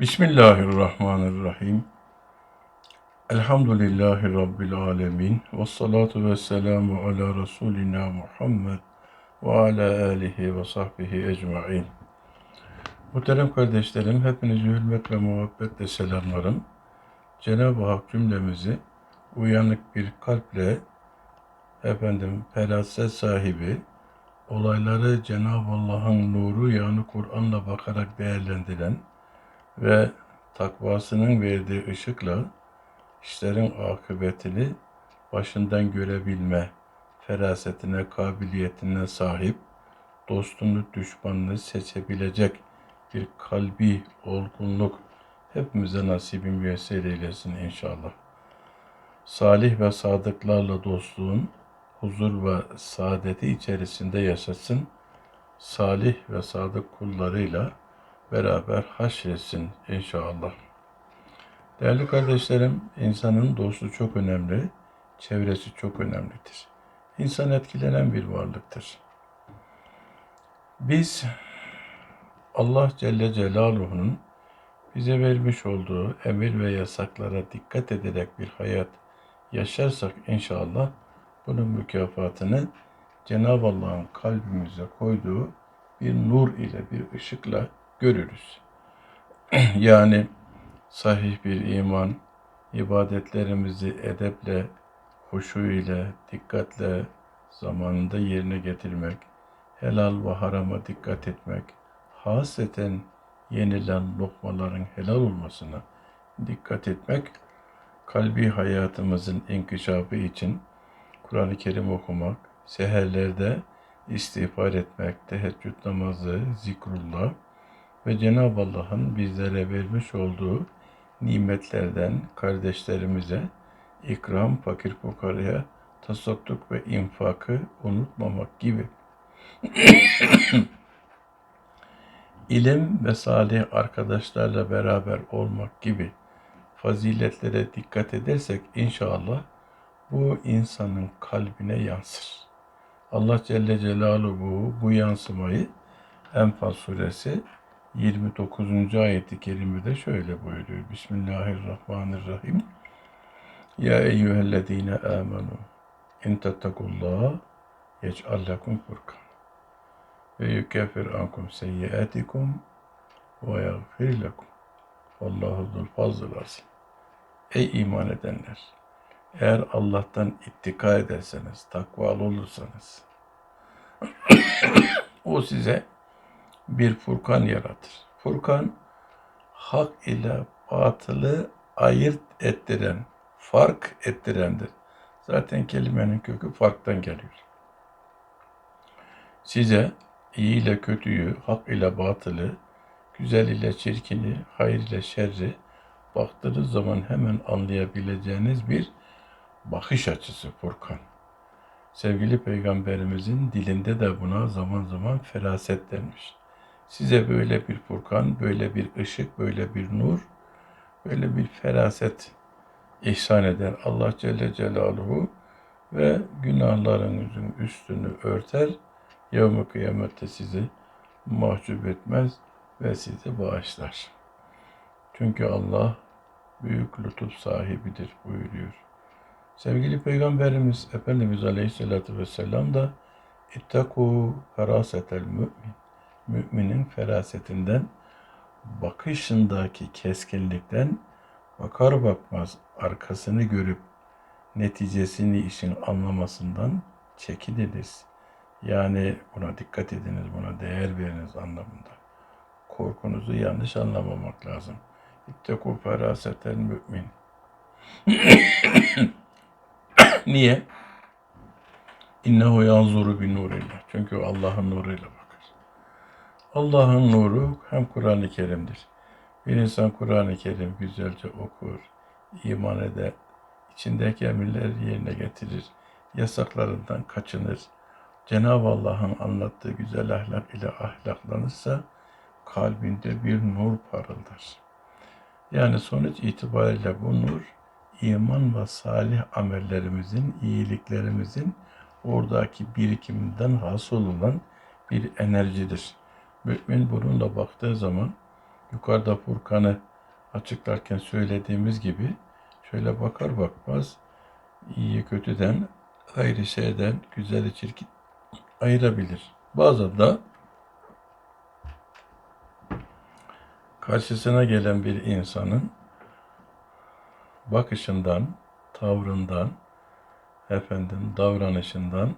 Bismillahirrahmanirrahim. Elhamdülillahi Rabbil alemin. Ve salatu ve selamu ala Resulina Muhammed ve ala alihi ve sahbihi ecma'in. Muhterem kardeşlerim, hepinizi hürmet ve muhabbetle selamlarım. Cenab-ı Hak cümlemizi uyanık bir kalple, efendim, feraset sahibi, olayları Cenab-ı Allah'ın nuru yani Kur'an'la bakarak değerlendiren ve takvasının verdiği ışıkla işlerin akıbetini başından görebilme ferasetine, kabiliyetine sahip, dostunu, düşmanını seçebilecek bir kalbi olgunluk hepimize nasibin müyesser eylesin inşallah. Salih ve sadıklarla dostluğun huzur ve saadeti içerisinde yaşasın. Salih ve sadık kullarıyla beraber haşretsin inşallah. Değerli kardeşlerim, insanın dostu çok önemli, çevresi çok önemlidir. İnsan etkilenen bir varlıktır. Biz Allah Celle Celaluhu'nun bize vermiş olduğu emir ve yasaklara dikkat ederek bir hayat yaşarsak inşallah bunun mükafatını Cenab-ı Allah'ın kalbimize koyduğu bir nur ile, bir ışıkla görürüz. yani sahih bir iman, ibadetlerimizi edeple, huşu ile, dikkatle zamanında yerine getirmek, helal ve harama dikkat etmek, haseten yenilen lokmaların helal olmasına dikkat etmek, kalbi hayatımızın inkişafı için Kur'an-ı Kerim okumak, seherlerde istiğfar etmek, teheccüd namazı, zikrullah ve Cenab-ı Allah'ın bizlere vermiş olduğu nimetlerden kardeşlerimize ikram, fakir fukaraya tasadduk ve infakı unutmamak gibi. İlim ve salih arkadaşlarla beraber olmak gibi faziletlere dikkat edersek inşallah bu insanın kalbine yansır. Allah Celle Celaluhu bu yansımayı Enfal suresi 29. ayeti kerimede şöyle buyuruyor. Bismillahirrahmanirrahim. Ya eyyühellezine amenu in tettakullaha yec'al lekum furkan ve yukeffir ankum seyyiatikum ve yagfir lekum. Allahu zul fazl azim. Ey iman edenler! Eğer Allah'tan ittika ederseniz, takvalı olursanız, o size bir furkan yaratır. Furkan, hak ile batılı ayırt ettiren, fark ettirendir. Zaten kelimenin kökü farktan geliyor. Size iyi ile kötüyü, hak ile batılı, güzel ile çirkini, hayır ile şerri baktığınız zaman hemen anlayabileceğiniz bir bakış açısı Furkan. Sevgili Peygamberimizin dilinde de buna zaman zaman feraset denmiş. Size böyle bir Furkan, böyle bir ışık, böyle bir nur, böyle bir feraset ihsan eder Allah Celle Celaluhu ve günahlarınızın üstünü örter. Yevmi kıyamette sizi mahcup etmez ve sizi bağışlar. Çünkü Allah büyük lütuf sahibidir buyuruyor. Sevgili Peygamberimiz Efendimiz Aleyhisselatü Vesselam da İttaku ferasetel mümin. Müminin ferasetinden, bakışındaki keskinlikten bakar bakmaz arkasını görüp neticesini işin anlamasından çekininiz. Yani buna dikkat ediniz, buna değer veriniz anlamında. Korkunuzu yanlış anlamamak lazım. İtteku ferasetel mümin. Niye? İnnehu yanzuru bi nurillah. Çünkü Allah'ın nuruyla. Allah'ın nuru hem Kur'an-ı Kerim'dir. Bir insan Kur'an-ı Kerim güzelce okur, iman eder, içindeki emirleri yerine getirir, yasaklarından kaçınır. Cenab-ı Allah'ın anlattığı güzel ahlak ile ahlaklanırsa kalbinde bir nur parıldar. Yani sonuç itibariyle bu nur iman ve salih amellerimizin, iyiliklerimizin oradaki birikiminden hasıl olan bir enerjidir. Mümin bununla baktığı zaman yukarıda Furkan'ı açıklarken söylediğimiz gibi şöyle bakar bakmaz iyiyi kötüden, ayrı şeyden, güzeli çirkin ayırabilir. Bazen de karşısına gelen bir insanın bakışından, tavrından, efendim davranışından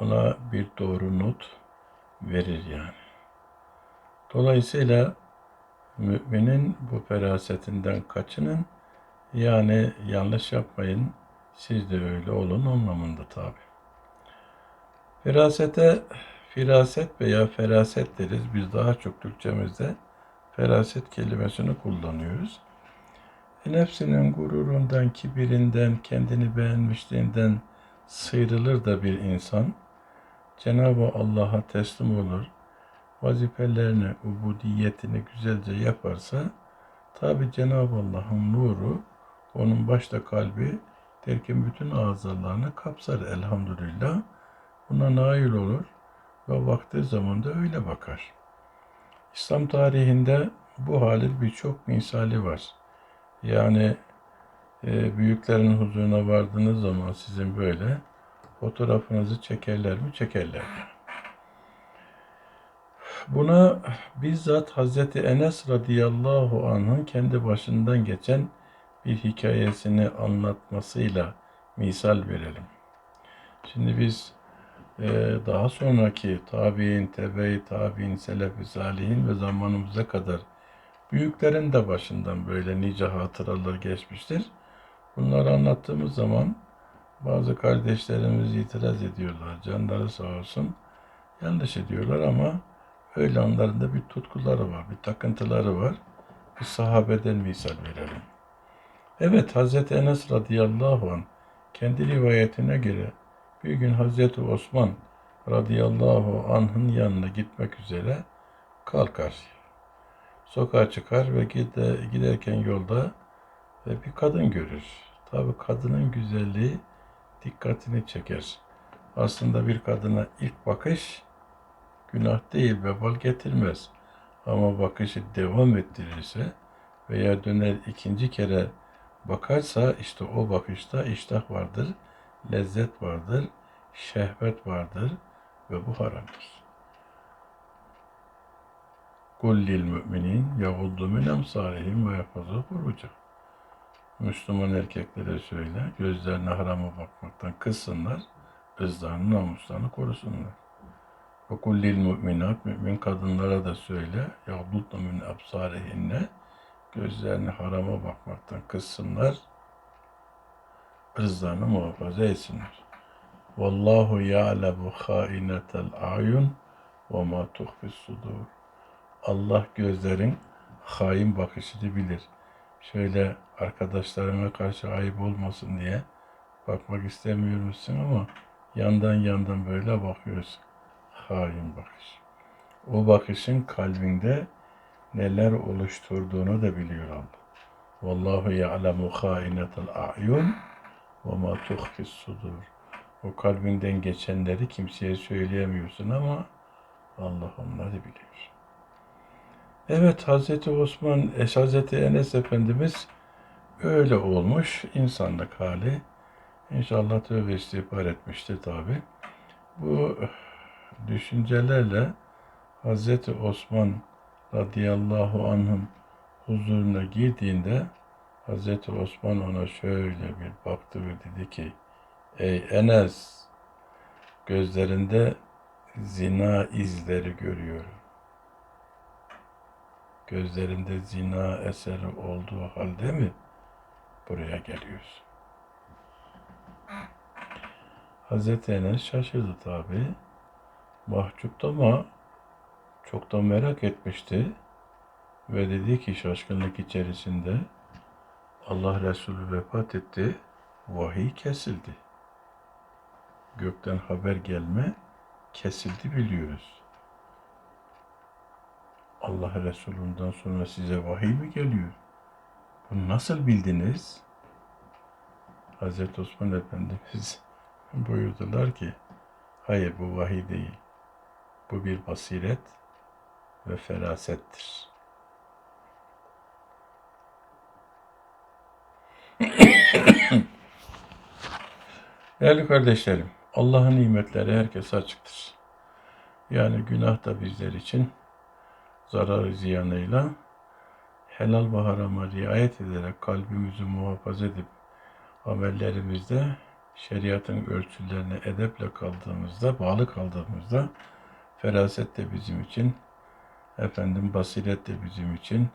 ona bir doğru not verir yani. Dolayısıyla müminin bu ferasetinden kaçının. Yani yanlış yapmayın, siz de öyle olun anlamında tabi. Firasete, firaset veya feraset deriz. Biz daha çok Türkçemizde feraset kelimesini kullanıyoruz. E, nefsinin gururundan, kibirinden, kendini beğenmişliğinden sıyrılır da bir insan Cenab-ı Allah'a teslim olur, vazifelerini, ubudiyetini güzelce yaparsa tabi Cenab-ı Allah'ın nuru onun başta kalbi derken bütün azalarını kapsar elhamdülillah. Buna nail olur ve vakti zaman da öyle bakar. İslam tarihinde bu halin birçok misali var. Yani e, büyüklerin huzuruna vardığınız zaman sizin böyle fotoğrafınızı çekerler mi? Çekerler. Buna bizzat Hazreti Enes radıyallahu anh'ın kendi başından geçen bir hikayesini anlatmasıyla misal verelim. Şimdi biz e, daha sonraki tabi'in, tebe-i tabi'in, selef-i salihin ve zamanımıza kadar büyüklerin de başından böyle nice hatıralar geçmiştir. Bunları anlattığımız zaman bazı kardeşlerimiz itiraz ediyorlar. Canları sağ olsun. Yanlış ediyorlar ama öyle anlarında bir tutkuları var, bir takıntıları var. Bir sahabeden misal verelim. Evet Hazreti Enes radıyallahu an kendi rivayetine göre bir gün Hazreti Osman radıyallahu anh'ın yanına gitmek üzere kalkar. Sokağa çıkar ve giderken yolda bir kadın görür. Tabi kadının güzelliği dikkatini çeker. Aslında bir kadına ilk bakış günah değil, vebal getirmez. Ama bakışı devam ettirirse veya döner ikinci kere bakarsa işte o bakışta iştah vardır, lezzet vardır, şehvet vardır ve bu haramdır. Kul lil müminin yaguddu min emsalihim ve yafazu furuca. Müslüman erkeklere söyle, gözlerine harama bakmaktan kızsınlar, ızlarını, namuslarını korusunlar. Ve kullil müminat, mümin kadınlara da söyle, yagdudna min absarihinne, gözlerini harama bakmaktan kızsınlar, ırzlarını muhafaza etsinler. Vallahu ya'lemu hainetel ayun ve ma tuhfis sudur. Allah gözlerin hain bakışını bilir. Şöyle arkadaşlarına karşı ayıp olmasın diye bakmak istemiyormuşsun ama yandan yandan böyle bakıyorsun. Hain bakış. O bakışın kalbinde neler oluşturduğunu da biliyor Allah. Vallahu ya'lemu hainetel a'yun ve ma tuhfis sudur. O kalbinden geçenleri kimseye söyleyemiyorsun ama Allah onları biliyor. Evet Hazreti Osman, Hazreti Enes Efendimiz öyle olmuş insanlık hali. İnşallah tövbe istiğfar etmiştir tabi. Bu düşüncelerle Hazreti Osman radıyallahu anh'ın huzuruna girdiğinde Hazreti Osman ona şöyle bir baktı ve dedi ki Ey Enes gözlerinde zina izleri görüyorum. Gözlerinde zina eseri olduğu halde mi buraya geliyorsun? Hazreti Enes şaşırdı tabi. Mahcuptu ama çok da merak etmişti. Ve dedi ki şaşkınlık içerisinde Allah Resulü vefat etti. Vahiy kesildi. Gökten haber gelme kesildi biliyoruz. Allah Resulü'nden sonra size vahiy mi geliyor? Bunu nasıl bildiniz? Hazreti Osman Efendimiz buyurdular ki, hayır bu vahiy değil. Bu bir basiret ve ferasettir. Değerli kardeşlerim, Allah'ın nimetleri herkese açıktır. Yani günah da bizler için zararı ziyanıyla helal ve harama riayet ederek kalbimizi muhafaza edip amellerimizde şeriatın ölçülerine edeple kaldığımızda, bağlı kaldığımızda feraset de bizim için, efendim basiret de bizim için,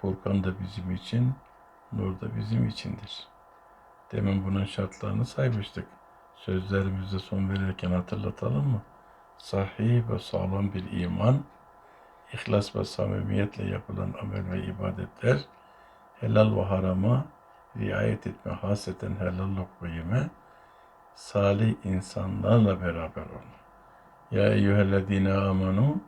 Furkan da bizim için, nur da bizim içindir. Demin bunun şartlarını saymıştık. Sözlerimize son verirken hatırlatalım mı? Sahih ve sağlam bir iman, ihlas ve samimiyetle yapılan amel ve ibadetler, helal ve harama riayet etme, haseten helal lokma yeme, salih insanlarla beraber olma. Ya eyyühellezine amanu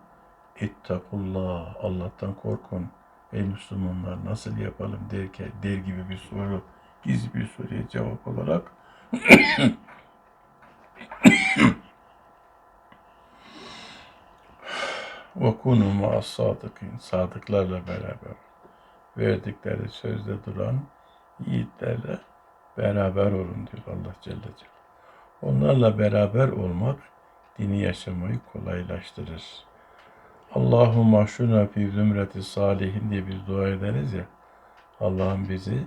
ittakullah. Allah'tan korkun. Ey Müslümanlar nasıl yapalım derken der gibi bir soru, gizli bir soruya cevap olarak ve kunu ma'as sadıkın. Sadıklarla beraber verdikleri sözde duran yiğitlerle beraber olun diyor Allah Celle Celaluhu. Onlarla beraber olmak dini yaşamayı kolaylaştırır. Allahümme şuna fi zümreti salihin diye biz dua ederiz ya. Allah'ım bizi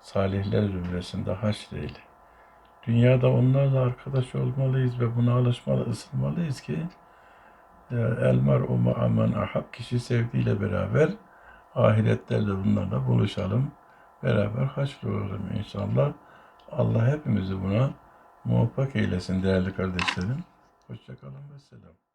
salihler zümresinde haşreyle. Dünyada onlarla arkadaş olmalıyız ve buna alışmalı, ısınmalıyız ki e, el mer'u ma'amen ahab kişi sevdiğiyle beraber ahiretlerde bunlarla buluşalım. Beraber haşrolalım inşallah. Allah hepimizi buna muvaffak eylesin değerli kardeşlerim. Hoşçakalın ve selam.